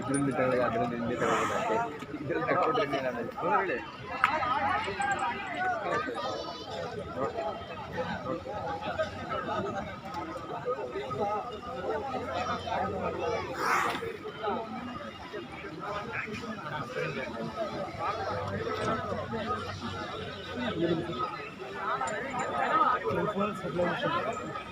ಇದರಿಂದ ತಗೊಳ್ಳಿ ಅದರಿಂದ ಹಿಂದೆ ತಗೊಳ್ಳಿ ಇದ್ರಲ್ಲಿ ತಗೊಂಡ್ರೆ ನಾನು ಹೇಳಿ ಬಾಬಾ ರಂಜನು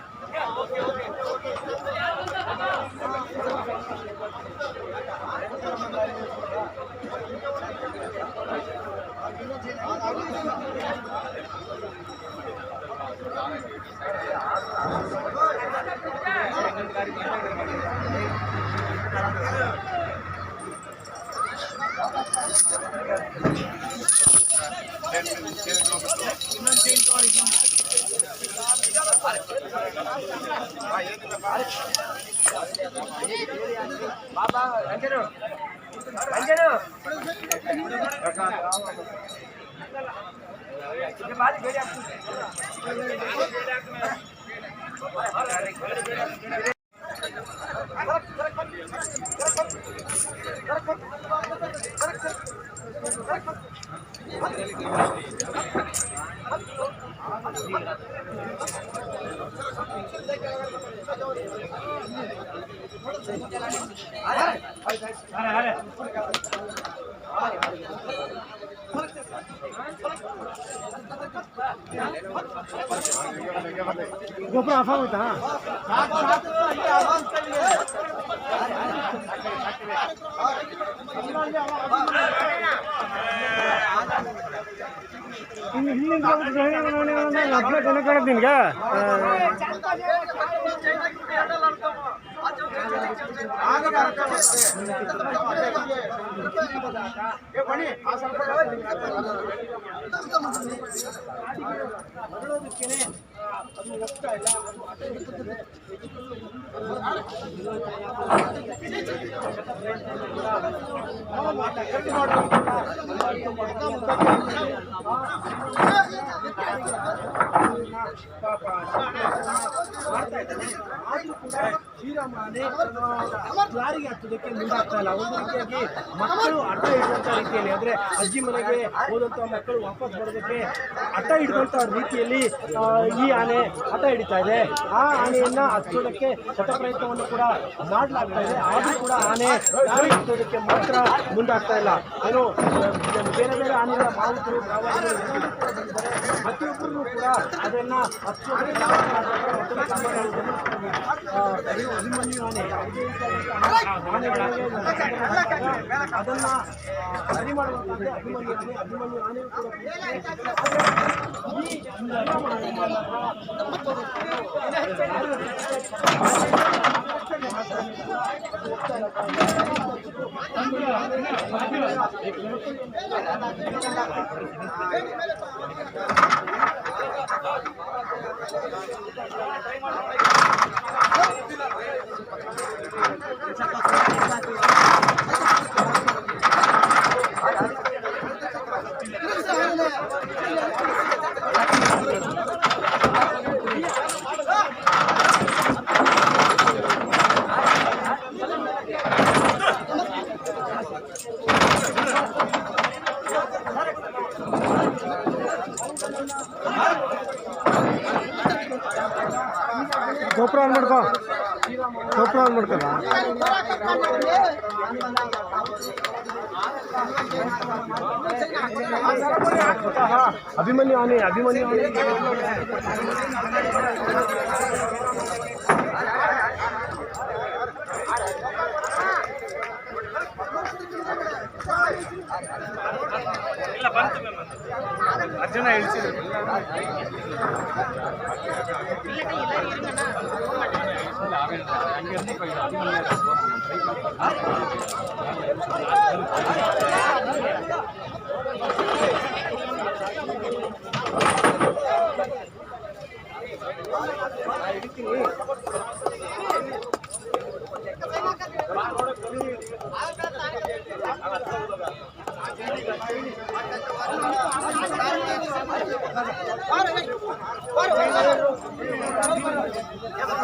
బాబా అంజను అంజను బాధ होता अपने कोने कर दिन क्या ಆಗ Thank you. ಶ್ರೀರಾಮನೇ ದಾರಿಗೆ ಹತ್ತೋದಕ್ಕೆ ಮುಂದಾಗ್ತಾ ಇಲ್ಲ. ಒಂದು ರೀತಿಯಾಗಿ ಮಕ್ಕಳು ಅಡ್ಡ ಹಿಡಿದಂಥ ರೀತಿಯಲ್ಲಿ, ಅಂದ್ರೆ ಅಜ್ಜಿ ಮನೆಗೆ ಹೋದಂತ ಮಕ್ಕಳು ವಾಪಸ್ ಬರೋದಕ್ಕೆ ಅಡ್ಡ ಹಿಡ್ಕೊಂತ ರೀತಿಯಲ್ಲಿ ಈ ಆನೆ ಹಠ ಹಿಡಿತಾ ಇದೆ. ಆ ಆನೆಯನ್ನ ಹಚ್ಚೋದಕ್ಕೆ ಶತ ಪ್ರಯತ್ನವನ್ನು ಕೂಡ ಮಾಡಲಾಗ್ತಾ ಇದೆ. ಆದ್ರೂ ಕೂಡ ಆನೆ ದಾರಿ ಹತ್ತೋದಕ್ಕೆ ಮಾತ್ರ ಮುಂದಾಗ್ತಾ ಇಲ್ಲ. ಏನು, ಬೇರೆ ಬೇರೆ ಆನೆಗಳ ಬಂದಿದ್ದಾರೆ ಪ್ರತಿಯೊಬ್ಬರೂ ಕೂಡ ಅದನ್ನ ಹಚ್ಚೋದಕ್ಕೆ ಮೊದಲ ಕ್ರಮಗಳನ್ನು ಆ, ಇದು ಅಭಿಮನ್ಯು ಆನೆ ಯಾವುದೇ ರೀತಿಯಾದಂತಹ ಆನೆಗಳಿಗೆ ಅದನ್ನ ಆ, ಸರಿ ಮಾಡುವಂತಹ ಅಭಿಮನ್ಯು ಆನೆ ಅಭಿಮನ್ಯು ಆನೆಯು ಕೂಡ ಈ ಸಂಗ್ರಾಮ ಗೋಪುರ ಆನ್ ಮಾಡ್ಕೋ ಗೋಪುರ ಆನ್ ಮಾಡ್ಕೋದ ಅಭಿಮನ್ಯು ಆನೆ ಅಭಿಮನ್ಯು ಆನೆ ಇಲ್ಲ ಬಂತು ಮ್ಯಾಮ್ ಜನ ಇಳಿಸಿದ್ರು Para,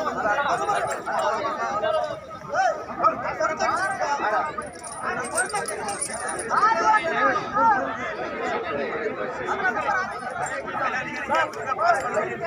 para, para.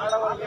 ఆడవాళ్ళు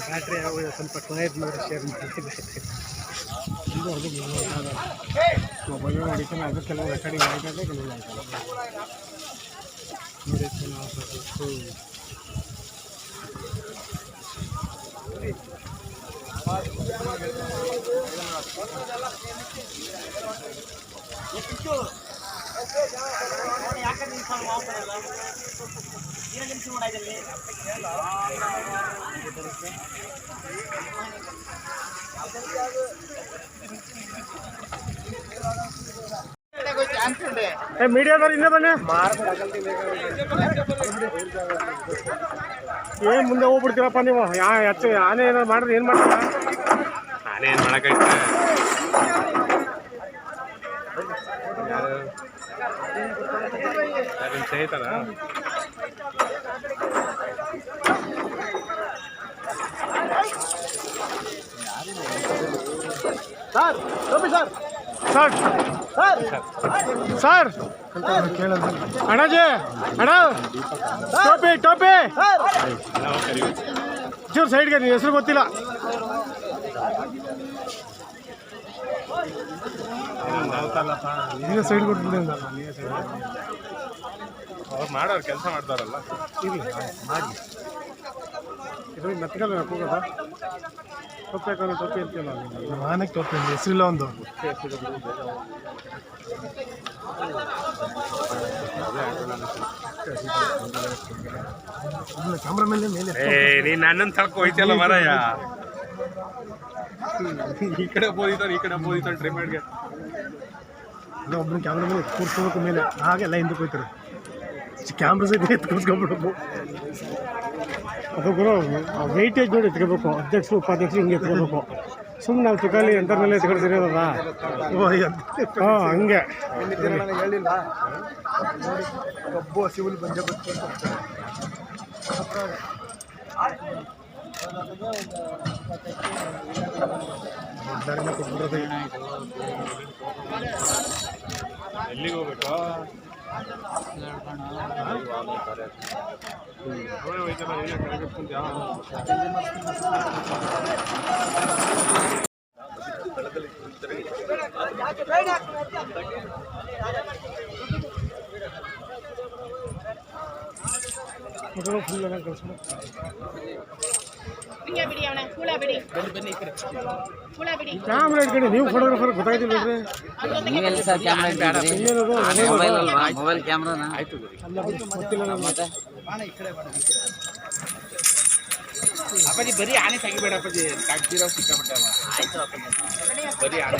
ಬ್ಯಾಟ್ರಿ ಸ್ವಲ್ಪ ಟೈರ್ ನೋಡಿ ಶೇರ್ ಮಾಡ್ತಿದ್ದೆ ಇದು ಅದು ಮೊಬೈಲ್ ನಡೀತಾನೆ ಅದು ಕೆಲವು ರೆಕಾರ್ಡಿಂಗ್ ಆಗಿದೆ ಕೆಲವು ಆಯ್ತಲ್ಲ ನೋಡಿ ಚೆನ್ನಾಗಿ ಮೀಡಿಯಾದವ್ರು ಇನ್ನೇ ಬನ್ನಿ. ಏನ್ ಮುಂದೆ ಹೋಗ್ಬಿಡ್ತೀರಪ್ಪ ನೀವು? ಯಾ ಹೆಚ್ಚು ಆನೆ ಏನಾರು ಮಾಡಿದ್ರೆ ಏನು ಮಾಡ್ತೀರಾ? ಆನೆ ಏನು ಮಾಡೋಕ್ಕೈತೆ ಯಾರು ಸ್ನೇಹಿತರ? ಸರ್ ಟೋಪಿ ಸರ್. ಸರ್. ಸರ್. ಅಣ್ಣಾಜಿ ಅಣ್ಣ. ಟೋಪಿ ಟೋಪಿ. ಚೂರು ಸೈಡ್ಗೆ ನೀವು ಹೆಸರು ಗೊತ್ತಿಲ್ಲ. ನೀವೇ ಸೈಡ್ ಕೊಟ್ಬಿಡಿ ಅಂದಲ್ಲ ನೀವೇ ಸೈಡ್ ಅವ್ರು ಮಾಡೋರು ಕೆಲಸ ಮಾಡ್ತಾರಲ್ಲ. ಇರಲಿ ಮಾಡಿ. ಇದು ಮೆತ್ತಗಲ್ಲ ಹೋಗೋದಾ ಟೊಪ್ಪಿ ಹಾಕೊಂಡು ಟೊಪ್ಪಿ ಅಂತೀವಲ್ಲ ನಾನಕ್ಕೆ ಟೊಪ್ಪಿ ಹೆಸರಿಲ್ಲ ಒಂದು. ಕ್ಯಾಮ್ರಾ ಮೇಲೆ ಮೇಲೆ ಏ ನೀನ್ ನನ್ನನ್ನು ತಳ್ಕೊ ಹೋಯ್ತಿಯಲ್ಲ ಮರಯ್ಯ ಈ ಕಡೆ ಬೋದಿತಾನೆ ಈ ಕಡೆ ಬೋದಿತಾನೆ ಟ್ರೈ ಮಾಡ್ಗೆ. ಅದು ಒಬ್ಬನ ಕ್ಯಾಮ್ರಾ ಮೇಲೆ ಕೂರಿಸ್ಕೋಬೇಕು ಮೇಲೆ. ಹಾಗೆಲ್ಲ ಹಿಂದಕ್ಕೆ ಹೋಯ್ತಾರೆ. ಕ್ಯಾಮ್ರಾ ಸಹಿತ ಎತ್ತು ಕೂರ್ಸ್ಕೊಂಡ್ಬಿಡ್ಬೇಕು ಅದು ಗುರು ವೆಯ್ಟೇಜ್ ನೋಡಿ ಎತ್ಕೋಬೇಕು. ಅಧ್ಯಕ್ಷರು ಉಪಾಧ್ಯಕ್ಷರು ಹಿಂಗೆ ಎತ್ಕೋಬೇಕು. ಸುಮ್ಮನೆ ನಾವು ತುಕಾಲಿ ಎಂಥರ್ನೆಲ್ಲ ಎತ್ಕೊಳ್ತಿರೋದಲ್ಲ ಹಾಂ ಹಂಗೆ ಹೇಳಿಲ್ಲ ಕಬ್ಬು ಬಂದೆ ಎಲ್ಲಿಗೆ ಹೋಗ್ಬೇಕು? ಅವನೇ ಹೋಯ್ತಲ್ಲ ನೀನೇ ಕೆಳಗೆ ಕುಂತ್ಯಾ? ಫುಲ್ ಎಲ್ಲ ಕಳಿಸ್ಬೇಕು ಹಿಂಗೆ ಬಿಡಿ ಅವನ ಕೂಳ ಬಿಡಿ ಕೂಳ ಬಿಡಿ ಕ್ಯಾಮ್ರಾ ಇಟ್ಕೊಂಡು ನೀವು ಫೋಟೋಗ್ರಾಫರ್ ನೀವೆಲ್ಲಿ ಸರ್ ಕ್ಯಾಮ್ರಾ ಮೊಬೈಲ್ ಅಲ್ವಾ? ಮೊಬೈಲ್ ಕ್ಯಾಮ್ರಾನ ಗೊತ್ತಿಲ್ಲ. ಮತ್ತೆ? ಅಪ್ಪಾಜಿ ಬರೀ ಆನೆ ತೆಗಿಬೇಡ ಅಪ್ಪಾಜಿ. ಕಾಗ್ದಿರೋ ಸಿಕ್ಕಾಬಿಟ್ಟವ ಬರೀ ಆನೆ.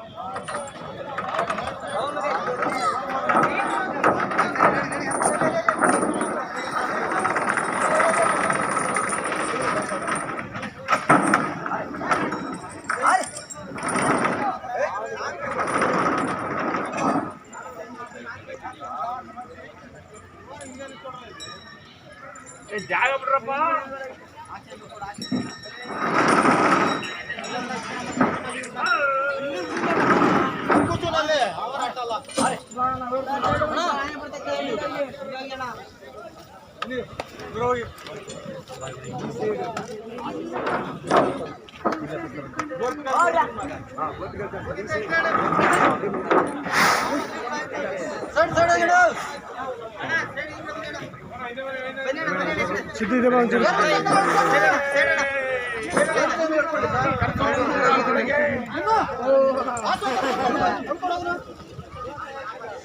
చిట్టి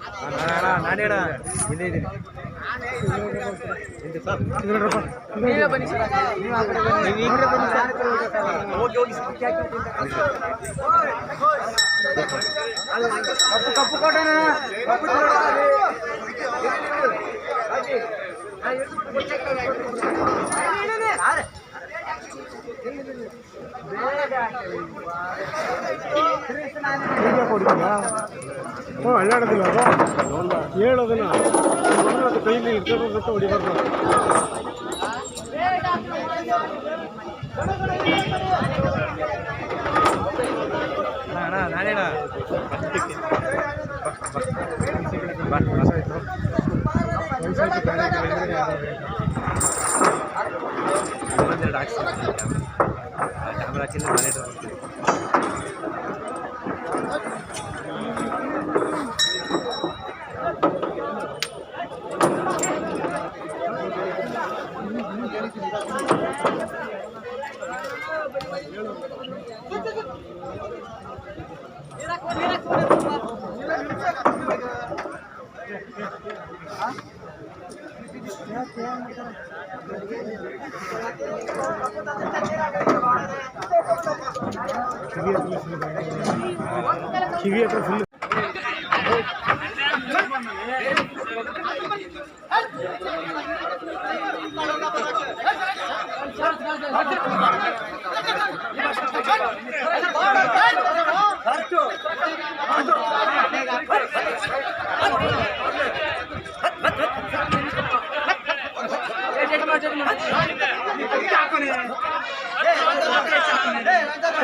ಬಾ ಒಂಚೂರು. ಆನೆ ಹಂಗೆ ತಿರುಗಿ ಮುಟ್ಟಕಣ್ಣ ಹಂಗೆ ತಿರುಗಿ ಮುಟ್ಟಕಣ್ಣ ನಾನೇಣ ಇಲ್ಲೇ ಇದ್ದೀನಿ ಇದು ನೋಡ್ರಪ್ಪ. ನೀವೇ ಬನ್ನಿ ಸರ್ ಹೋಗಿ ಹೋಗಿ ಸಿಕ್ಕಿ ಹಾಕಿ ಕಪ್ಪು ಕಪ್ಪು ಕೊಟ್ಟಣ ಕಪ್ಪು ಹೀಗೆ ಅಲ್ಲಾಡೋದಿಲ್ಲ ಅದು. ಹೇಳೋದನ್ನ ಅದು ಕೈಲಿ ಇಟ್ಕೊಂಡು ಹೊಡಿಬಾರ್ದು. ಅಣ್ಣ ಕ್ಯಾಮ್ರಾ ಹಾಕಿಲ್ಲ ನಾನೇ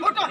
போட்டோ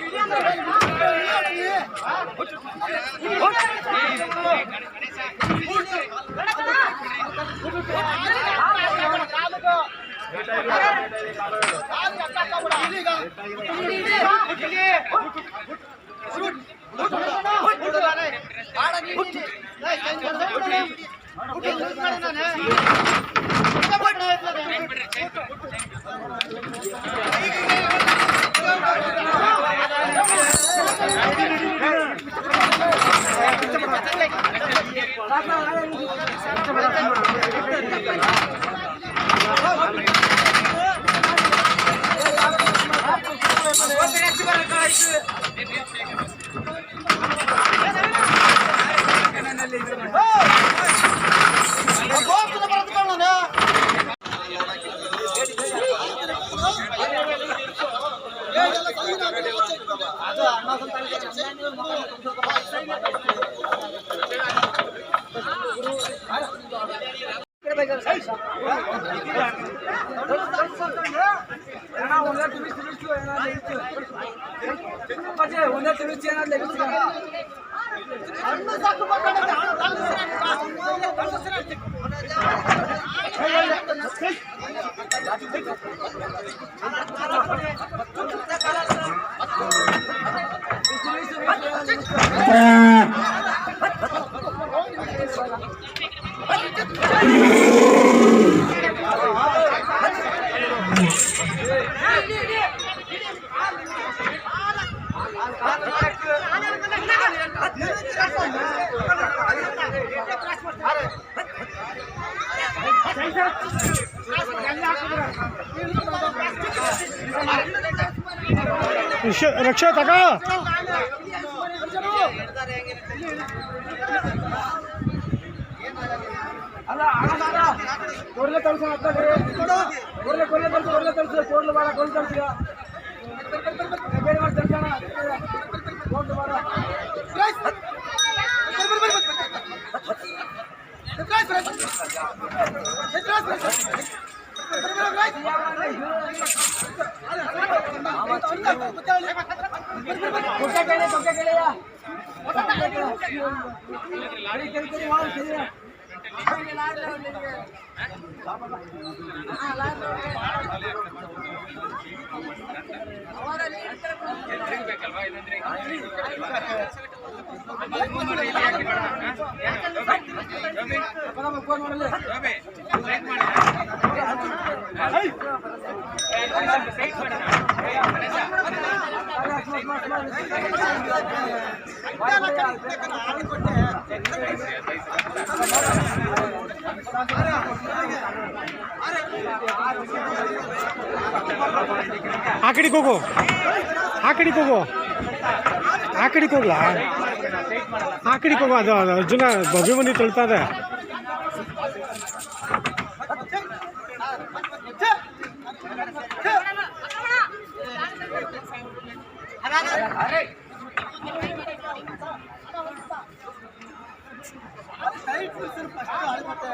切，大哥。ಆಡಿಕೊಂಡೆ ಆ ಕಡೆಗೆ ಹೋಗು. ಆ ಕಡೆಗೆ ಹೋಗು. ಆ ಕಡೆಗೆ ಹೋಗ್ಲಾ? ಆ ಕಡೆಗೆ ಹೋಗು. ಅದು ಅರ್ಜುನ ಭವ್ಯ ಮಂದಿ ಇದೆ. ಅರೇ ಸಿರ್ಫ್ ಅಷ್ಟು ಆಡ್ಬಿಟ್ಟೆ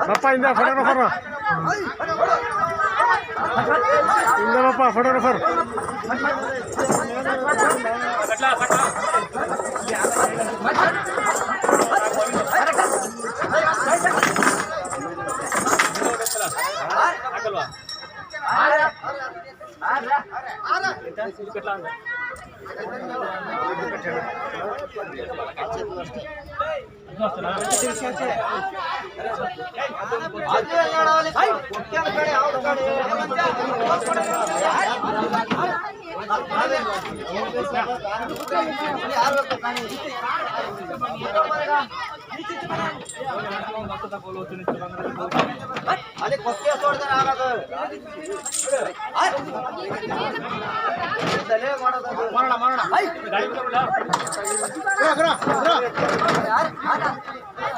பாப்பா இந்த ஃபோட்டோகிராஃபர் இந்த பாப்பா ஃபோட்டோகிராஃபர் ಕಟ್ಲಾಂಗ આવો ಚೈನ್ ಹಾಕೋರೆ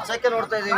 ಸೈಕಲ್ ನೋಡ್ತಾ ಇದ್ದೀವಿ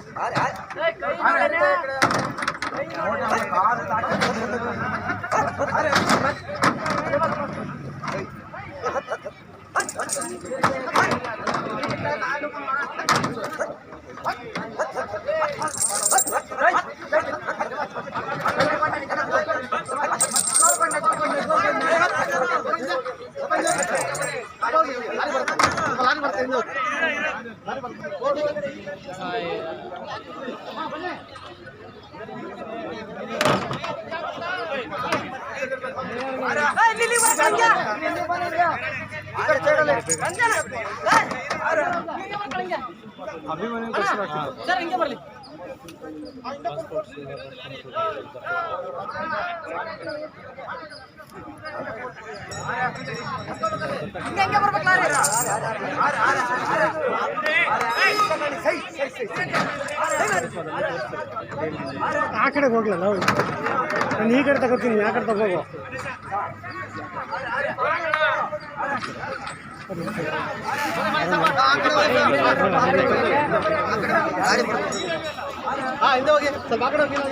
अरे ಆ ಕಡೆಗೆ ಹೋಗ್ಲಲ್ಲ ಅವ್ನು. ನಾನು ಈ ಕಡೆ ತಗೋತೀನಿ ಆ ಕಡೆ ತಗೋಗು ಹಾ ಹಿಂದೆ ಹೋಗಿ. ಸ್ವಲ್ಪ ಆ ಕಡೆ ಹೋಗಿ.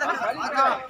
Tak 呢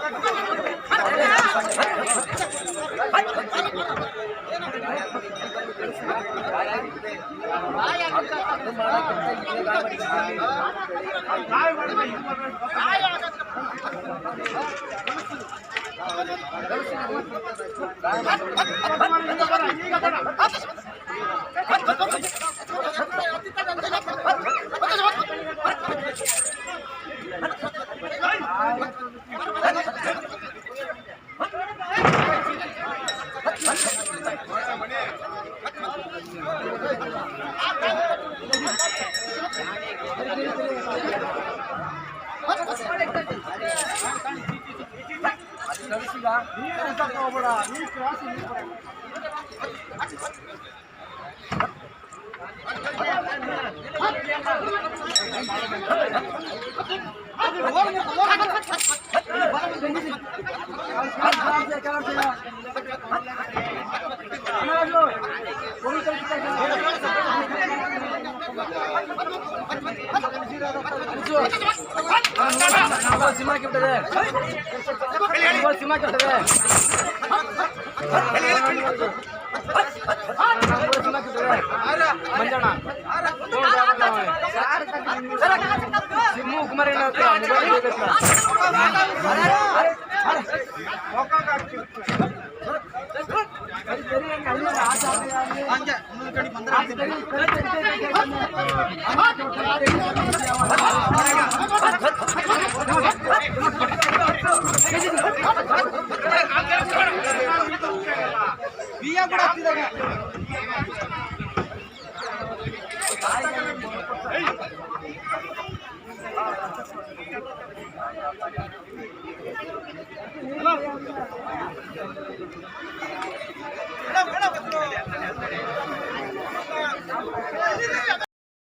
아야 ಸಿಮ್ಮು ಕುಮಾರಿ ಬಂದ್ರೆ ಬಿಯ ಕೂಡ